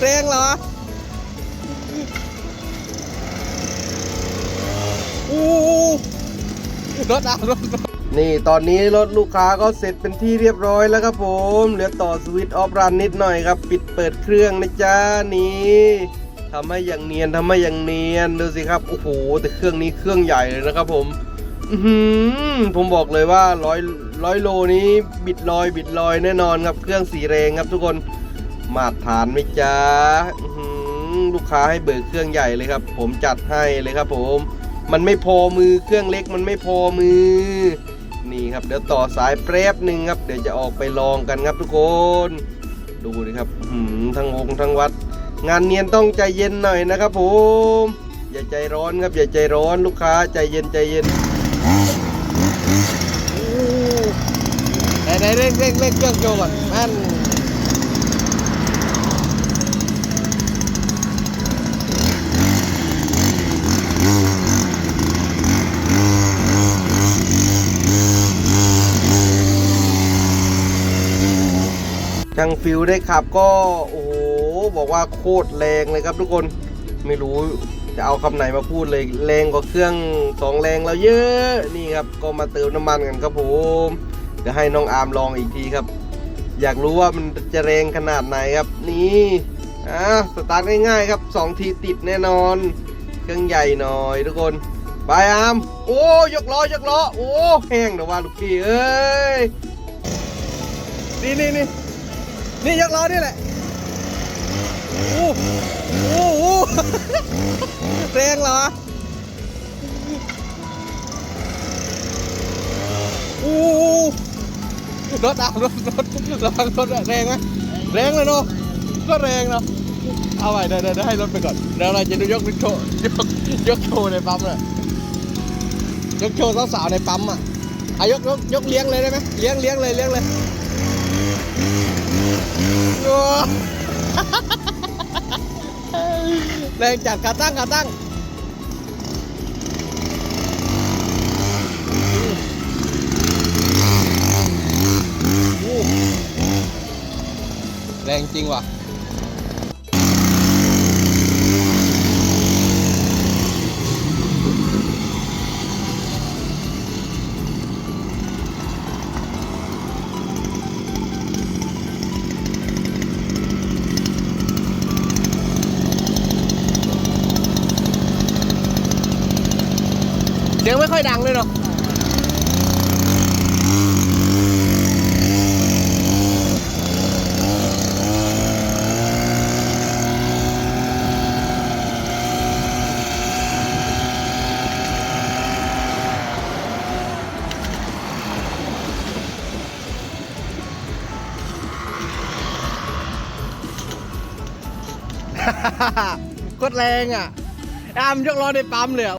แรงเหรออู้รถอะรถนี่ตอนนี้รถลูกค้าก็เสร็จเป็นที่เรียบร้อยแล้วครับผม เหลือต่อสวิตช์ออฟรันนิดหน่อยครับ ปิดเปิดเครื่องนะจ๊ะนี่ทำให้อย่างเนียนทำให้อย่างเนียนดูสิครับ โอ้โห แต่เครื่องนี้เครื่องใหญ่เลยนะครับผมอื้อหือผมบอกเลยว่าร้อยร้อยโลนี้บิดลอยบิดลอยแน่นอนครับเครื่องสีแรงครับทุกคน มาตรฐานไหมจ๊ะลูกค้าให้เบิกเครื่องใหญ่เลยครับ ผมจัดให้เลยครับ ผม มันไม่พอมือเครื่องเล็กมันไม่พอมือ นี่ครับเดี๋ยวต่อสายแป๊บหนึ่งครับ เดี๋ยวจะออกไปลองกันครับทุกคน ดูดิครับหือทั้งวงทั้งวัด งานเนียนต้องใจเย็นหน่อยนะครับ ผม อย่าใจร้อนครับอย่าใจร้อนลูกค้าใจเย็นใจเย็นไหนไหนเร่งเร่งเร่งเครื่องโจก่อนแม่น ช่างฟิวได้ขับก็โอ้โหบอกว่าโคตรแรงเลยครับทุกคนไม่รู้จะเอาคำไหนมาพูดเลยแรงกว่าเครื่องสองแรงเราเยอะนี่ครับก็มาเติมน้ำมันกันครับผมเดี๋ยวให้น้องอาร์มลองอีกทีครับ อยากรู้ว่ามันจะแรงขนาดไหนครับนี่อะสตาร์ทง่ายๆครับสองทีติดแน่นอน เครื่องใหญ่หน่อยทุกคนไปอาร์มโอ้ยกล้อยกล้อโอ้แห้งเดี๋ยวว่าลูกพี่เอ้ยนี่นี่นี่ นี่ยกล้อนี่แหละโอ้โอ้โหแรงเหรอโอ้รถอะรถรถระวังรถแรงไหมแรงเลยเนาะก็แรงเนาะเอาไปเดี๋ยวเดี๋ยวให้รถไปก่อนเดี๋ยวเราจะดูยกโชว์ยกยกโชว์ในปั๊มเลยยกโชว์สาวๆในปั๊มอะอายกยกยกเลี้ยงเลยได้ไหมเลี้ยงเลี้ยงเลยเลี้ยงเลย แรงจัดขาตั้งขาตั้งแรงจริงว่ะ สียงไม่ค่อยดังเลยเนาะโคตรแรงอะอามยกล้อในปั๊มเลยอะ